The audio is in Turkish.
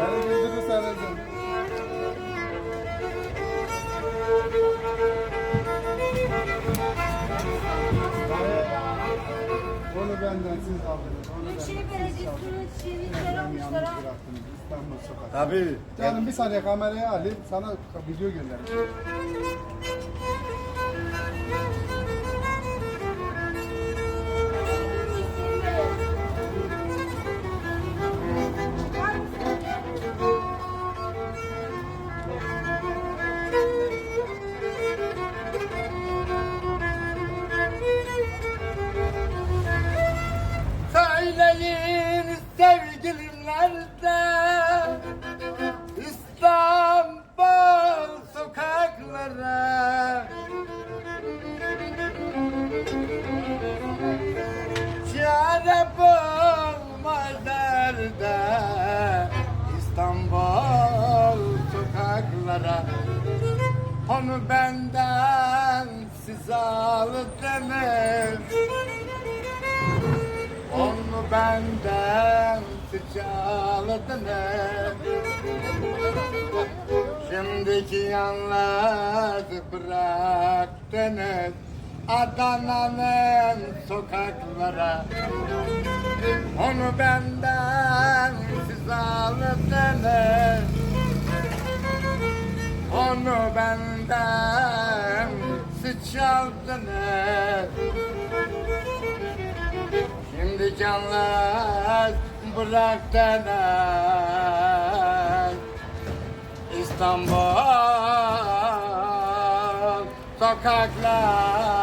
Beni güldürürsen rezil. Onu benden siz aldınız. Onu benden Büyükşehir siz Belediyesi'nin ha. bıraktınız. İstanbul sokak. Tabii. Canım bir saniye kamerayı alayım. Sana video göndereceğim. Nerede? İstanbul sokakları. Çare bulmaz derde İstanbul sokaklara. Onu benden siz aldınız onu benden sıçaladınız Şimdiki yalnız bıraktınız Adana'nın sokaklara. Onu benden siz aldınız Onu benden sıçaldınız Şimdi canlar bıraktınız. İstanbul sokaklar